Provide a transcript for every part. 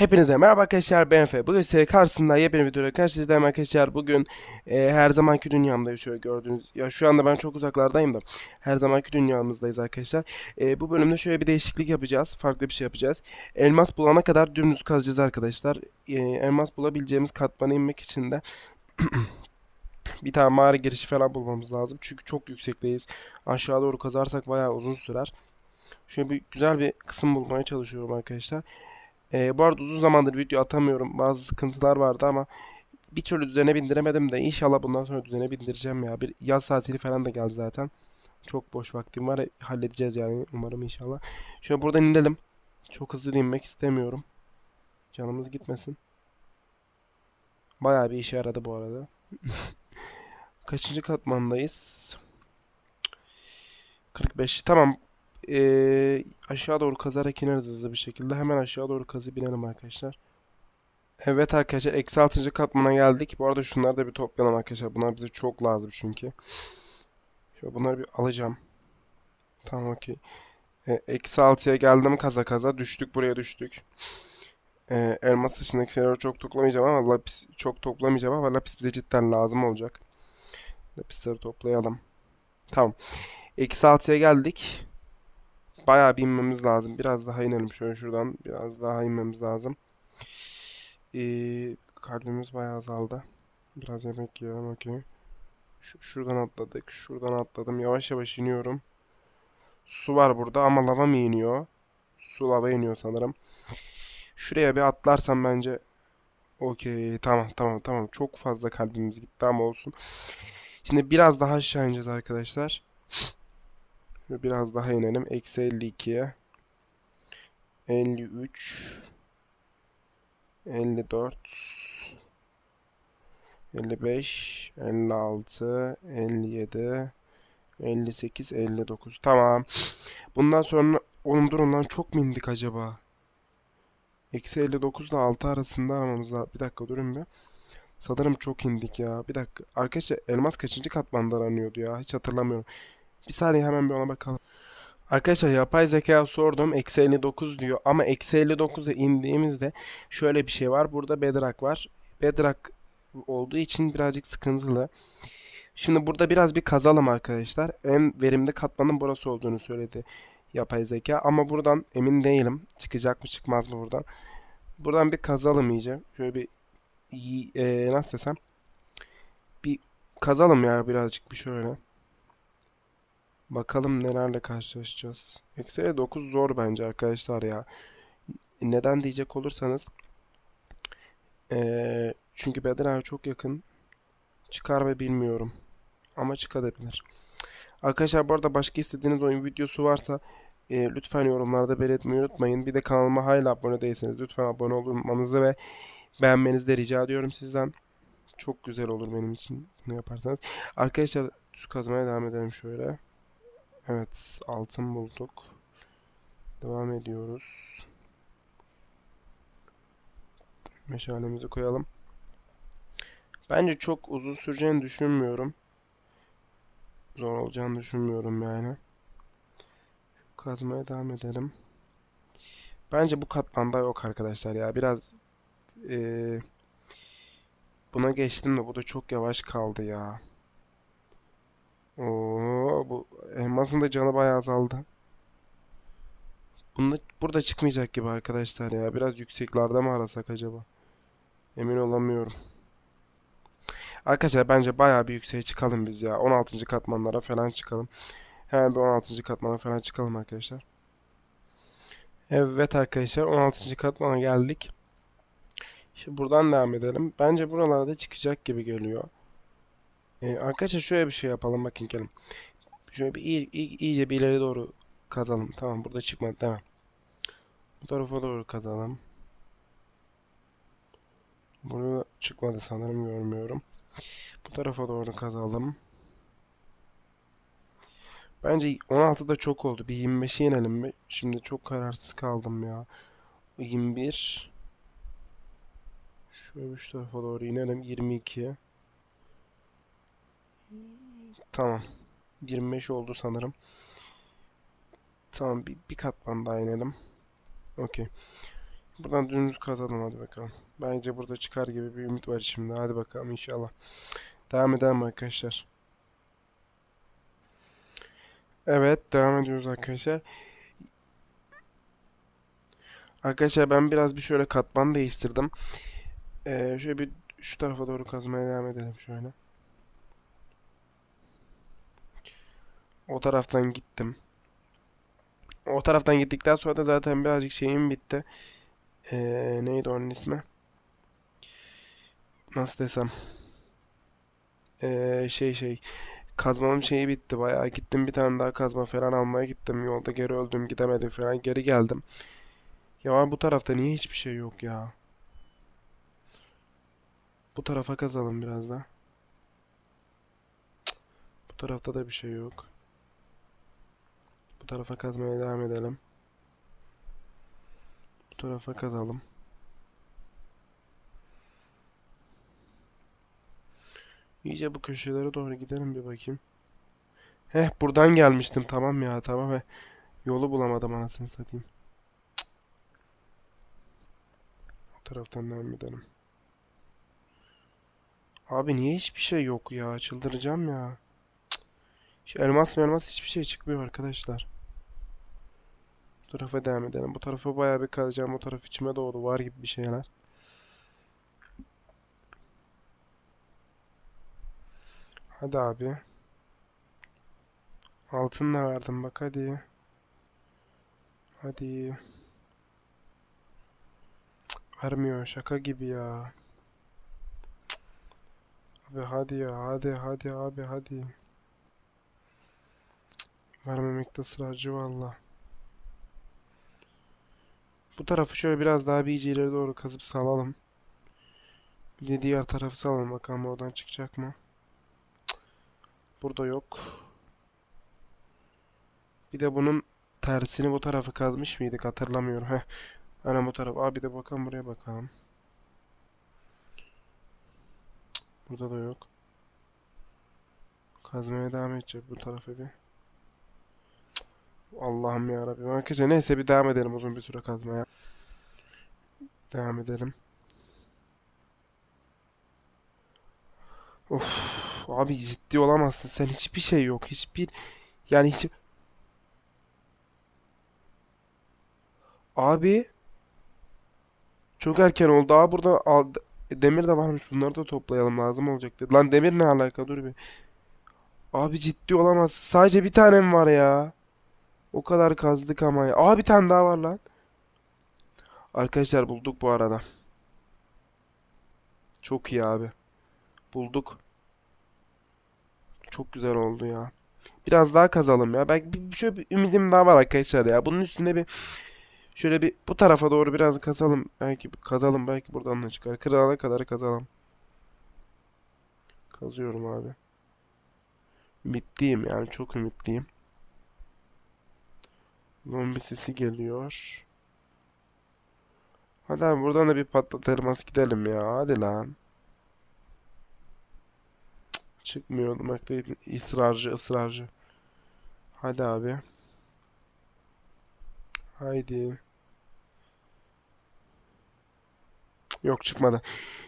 Hepinize merhaba arkadaşlar ben Efe. Bugün size karşısında yepyeni videoda karşınızdayım arkadaşlar. Bugün e, her zamanki dünyamda şöyle gördüğünüz. Ya şu anda ben çok uzaklardayım da her zamanki dünyamızdayız arkadaşlar. E, bu bölümde şöyle bir değişiklik yapacağız. Farklı bir şey yapacağız. Elmas bulana kadar dümdüz kazacağız arkadaşlar. E, elmas bulabileceğimiz katmana inmek için de bir tane mağara girişi falan bulmamız lazım. Çünkü çok yüksekteyiz. Aşağı doğru kazarsak bayağı uzun sürer. Şöyle bir güzel bir kısım bulmaya çalışıyorum arkadaşlar. Ee, bu arada uzun zamandır video atamıyorum. Bazı sıkıntılar vardı ama bir türlü düzene bindiremedim de inşallah bundan sonra düzene bindireceğim ya. Bir yaz tatili falan da geldi zaten. Çok boş vaktim var. Halledeceğiz yani umarım inşallah. Şöyle buradan inelim. Çok hızlı inmek istemiyorum. Canımız gitmesin. Bayağı bir işe yaradı bu arada. Kaçıncı katmandayız? 45. Tamam. Ee, aşağı doğru kazarak ineriz hızlı bir şekilde. Hemen aşağı doğru kazıp inelim arkadaşlar. Evet arkadaşlar eksi 6. katmana geldik. Bu arada şunları da bir toplayalım arkadaşlar. Bunlar bize çok lazım çünkü. Şöyle bunları bir alacağım. Tamam okey. Eksi 6'ya geldim kaza kaza. Düştük buraya düştük. Ee, elmas dışındaki şeyleri çok toplamayacağım ama lapis çok toplamayacağım ama lapis bize cidden lazım olacak. Lapisleri toplayalım. Tamam. Eksi 6'ya geldik. Bayağı bir inmemiz lazım. Biraz daha inelim şöyle şuradan. Biraz daha inmemiz lazım. Ee, kalbimiz bayağı azaldı. Biraz yemek yiyelim okey. Şu, şuradan atladık. Şuradan atladım. Yavaş yavaş iniyorum. Su var burada ama lava mı iniyor? Su lava iniyor sanırım. Şuraya bir atlarsam bence okey tamam tamam tamam. Çok fazla kalbimiz gitti ama olsun. Şimdi biraz daha aşağı ineceğiz arkadaşlar. Biraz daha inelim. Eksi 52'ye. 53. 54. 55. 56. 57. 58. 59. Tamam. Bundan sonra oğlum durun lan çok mu indik acaba? Eksi 59 ile 6 arasında aramamız lazım. Bir dakika durun bir. Sanırım çok indik ya. Bir dakika. Arkadaşlar elmas kaçıncı katmanda aranıyordu ya? Hiç hatırlamıyorum. Bir saniye hemen bir ona bakalım. Arkadaşlar yapay zekaya sordum. Eksi 59 diyor. Ama eksi 59'a indiğimizde şöyle bir şey var. Burada bedrock var. Bedrock olduğu için birazcık sıkıntılı. Şimdi burada biraz bir kazalım arkadaşlar. En verimli katmanın burası olduğunu söyledi yapay zeka. Ama buradan emin değilim. Çıkacak mı çıkmaz mı buradan. Buradan bir kazalım iyice. Şöyle bir e, nasıl desem. Bir kazalım ya birazcık bir şöyle. Bakalım nelerle karşılaşacağız. Eksi 9 zor bence arkadaşlar ya. Neden diyecek olursanız. eee, çünkü Bedran çok yakın. Çıkar mı bilmiyorum. Ama çıkabilir. Arkadaşlar bu arada başka istediğiniz oyun videosu varsa eee, lütfen yorumlarda belirtmeyi unutmayın. Bir de kanalıma hala abone değilseniz lütfen abone olmanızı ve beğenmenizi de rica ediyorum sizden. Çok güzel olur benim için bunu yaparsanız. Arkadaşlar düz kazmaya devam edelim şöyle. Evet, altın bulduk. Devam ediyoruz. Meşalemizi koyalım. Bence çok uzun süreceğini düşünmüyorum. Zor olacağını düşünmüyorum yani. Kazmaya devam edelim. Bence bu katmanda yok arkadaşlar ya. Biraz eee, buna geçtim de bu da çok yavaş kaldı ya. Oo, bu elmasın da canı bayağı azaldı. Bunda, burada çıkmayacak gibi arkadaşlar ya. Biraz yükseklerde mi arasak acaba? Emin olamıyorum. Arkadaşlar bence bayağı bir yükseğe çıkalım biz ya. 16. katmanlara falan çıkalım. Hemen bir 16. katmana falan çıkalım arkadaşlar. Evet arkadaşlar 16. katmana geldik. Şimdi buradan devam edelim. Bence buralarda çıkacak gibi geliyor. Ee, arkadaşlar şöyle bir şey yapalım bakın gelin. Şöyle bir iyi, iyi- iyice bir ileri doğru kazalım. Tamam burada çıkmadı mi? Bu tarafa doğru kazalım. Burada çıkmadı sanırım görmüyorum. Bu tarafa doğru kazalım. Bence 16'da çok oldu. Bir 25'e inelim mi? Şimdi çok kararsız kaldım ya. 21. Şöyle şu tarafa doğru inelim. 22. Tamam. 25 oldu sanırım. Tamam bir, bir katman daha inelim. Okey. Buradan dümdüz kazalım hadi bakalım. Bence burada çıkar gibi bir ümit var şimdi. Hadi bakalım inşallah. Devam edelim arkadaşlar. Evet devam ediyoruz arkadaşlar. Arkadaşlar ben biraz bir şöyle katman değiştirdim. Ee, şöyle bir şu tarafa doğru kazmaya devam edelim şöyle. O taraftan gittim. O taraftan gittikten sonra da zaten birazcık şeyim bitti. Ee, neydi onun ismi? Nasıl desem? Ee, şey şey. Kazmamın şeyi bitti bayağı. Gittim bir tane daha kazma falan almaya gittim. Yolda geri öldüm gidemedim falan. Geri geldim. Ya bu tarafta niye hiçbir şey yok ya? Bu tarafa kazalım biraz da. Bu tarafta da bir şey yok. Tarafa kazmaya devam edelim. Bu tarafa kazalım. İyice bu köşelere doğru gidelim bir bakayım. Heh buradan gelmiştim tamam ya tamam he. Yolu bulamadım anasını satayım. Bu taraftan devam edelim. Abi niye hiçbir şey yok ya? Çıldıracağım ya. Şu elmas elmas hiçbir şey çıkmıyor arkadaşlar. Bu tarafa devam edelim. Bu tarafa bayağı bir kazacağım. O taraf içime doğdu. Var gibi bir şeyler. Hadi abi. Altın da verdim bak hadi. Hadi. Cık, Vermiyor şaka gibi ya. Abi hadi ya hadi hadi abi hadi. Vermemekte ısrarcı valla. Bu tarafı şöyle biraz daha bir iyice ileri doğru kazıp salalım. Bir de diğer tarafı salalım bakalım oradan çıkacak mı? Burada yok. Bir de bunun tersini bu tarafı kazmış mıydık hatırlamıyorum. Heh. Aynen bu taraf. Abi de bakalım buraya bakalım. Burada da yok. Kazmaya devam edecek bu tarafa bir. Allah'ım ya Rabbim. Arkadaşlar neyse bir devam edelim uzun bir süre kazmaya. Devam edelim. Of abi ciddi olamazsın sen hiçbir şey yok hiçbir yani hiç abi çok erken oldu abi burada al- demir de varmış bunları da toplayalım lazım olacak dedi. Lan demir ne alaka dur bir. Abi ciddi olamazsın sadece bir tanem var ya. O kadar kazdık ama ya. Aa bir tane daha var lan. Arkadaşlar bulduk bu arada. Çok iyi abi. Bulduk. Çok güzel oldu ya. Biraz daha kazalım ya. Belki bir, şöyle bir ümidim daha var arkadaşlar ya. Bunun üstüne bir şöyle bir bu tarafa doğru biraz kazalım. Belki kazalım. Belki buradan da çıkar. Kırana kadar kazalım. Kazıyorum abi. Ümitliyim yani çok ümitliyim. Zombi sesi geliyor. Hadi abi buradan da bir patlatırım az gidelim ya. Hadi lan. Çıkmıyor olmaktaydı. ısrarcı ısrarcı. Hadi abi. Haydi. Yok çıkmadı.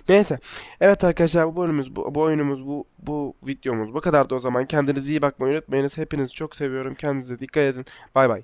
Neyse. Evet arkadaşlar bu bölümümüz bu, bu oyunumuz bu bu videomuz bu kadardı o zaman. Kendinize iyi bakmayı unutmayınız. Hepinizi çok seviyorum. Kendinize dikkat edin. Bay bay.